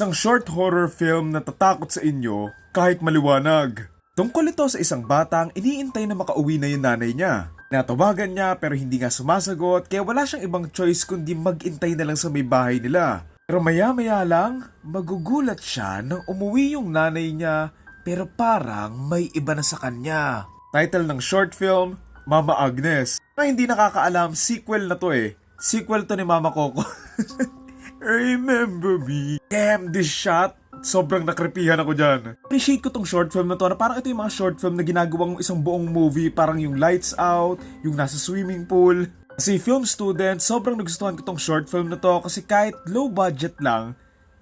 Isang short horror film na tatakot sa inyo kahit maliwanag. Tungkol ito sa isang batang iniintay na makauwi na yung nanay niya. Natawagan niya pero hindi nga sumasagot kaya wala siyang ibang choice kundi mag-intay na lang sa may bahay nila. Pero maya-maya lang, magugulat siya nang umuwi yung nanay niya pero parang may iba na sa kanya. Title ng short film, Mama Agnes. Na hindi nakakaalam, sequel na to eh. Sequel to ni Mama Coco. Remember me. Damn, this shot. Sobrang nakripihan ako dyan. Appreciate ko tong short film na to na parang ito yung mga short film na ginagawang isang buong movie. Parang yung Lights Out, yung nasa swimming pool. Kasi film student, sobrang nagustuhan ko tong short film na to kasi kahit low budget lang,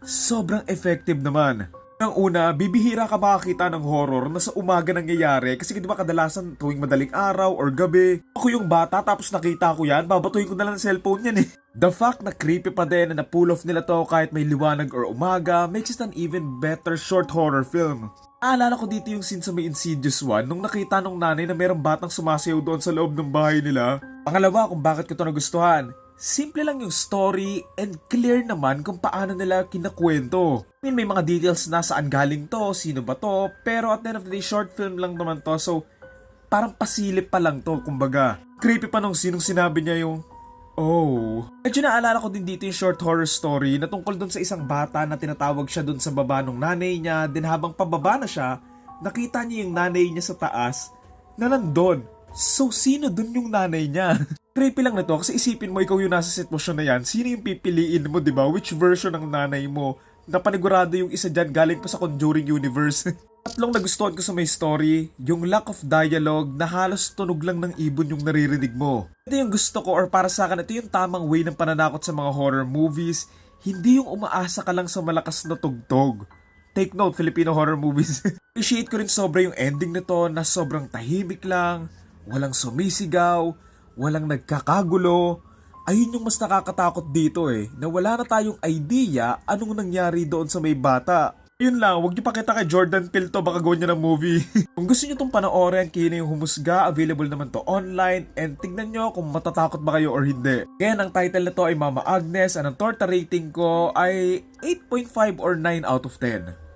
sobrang effective naman. Nang una, bibihira ka makakita ng horror na sa umaga nangyayari kasi di ba kadalasan tuwing madaling araw or gabi. Ako yung bata tapos nakita ko yan, babatuhin ko na lang ng cellphone yan eh. The fact na creepy pa din na na-pull off nila to kahit may liwanag or umaga makes it an even better short horror film. Aalala ko dito yung scene sa may Insidious 1 nung nakita nung nanay na merong batang sumasayaw doon sa loob ng bahay nila. Pangalawa kung bakit ko to nagustuhan. Simple lang yung story and clear naman kung paano nila kinakwento. I mean, may mga details na saan galing to, sino ba to, pero at the end of the day, short film lang naman to, so parang pasilip pa lang to, kumbaga. Creepy pa nung sinong sinabi niya yung, Oh. Medyo naalala ko din dito yung short horror story na tungkol dun sa isang bata na tinatawag siya dun sa baba ng nanay niya, din habang pababa na siya, nakita niya yung nanay niya sa taas na nandun. So, sino dun yung nanay niya? Creepy lang na to kasi isipin mo ikaw yung nasa sitwasyon na yan, sino yung pipiliin mo, di ba? Which version ng nanay mo? Na panigurado yung isa dyan galing pa sa Conjuring Universe. Tatlong nagustuhan ko sa may story, yung lack of dialogue na halos tunog lang ng ibon yung naririnig mo. Ito yung gusto ko or para sa akin, ito yung tamang way ng pananakot sa mga horror movies. Hindi yung umaasa ka lang sa malakas na tugtog. Take note, Filipino horror movies. Appreciate ko rin sobra yung ending nito na sobrang tahimik lang, walang sumisigaw, walang nagkakagulo. Ayun yung mas nakakatakot dito eh, na wala na tayong idea anong nangyari doon sa may bata. Yun lang, huwag niyo pakita kay Jordan Peele to, baka gawin niya ng movie. kung gusto niyo tong panoorin, na yung humusga, available naman to online, and tignan niyo kung matatakot ba kayo or hindi. Again, ang title na to ay Mama Agnes, and ang torta rating ko ay 8.5 or 9 out of 10.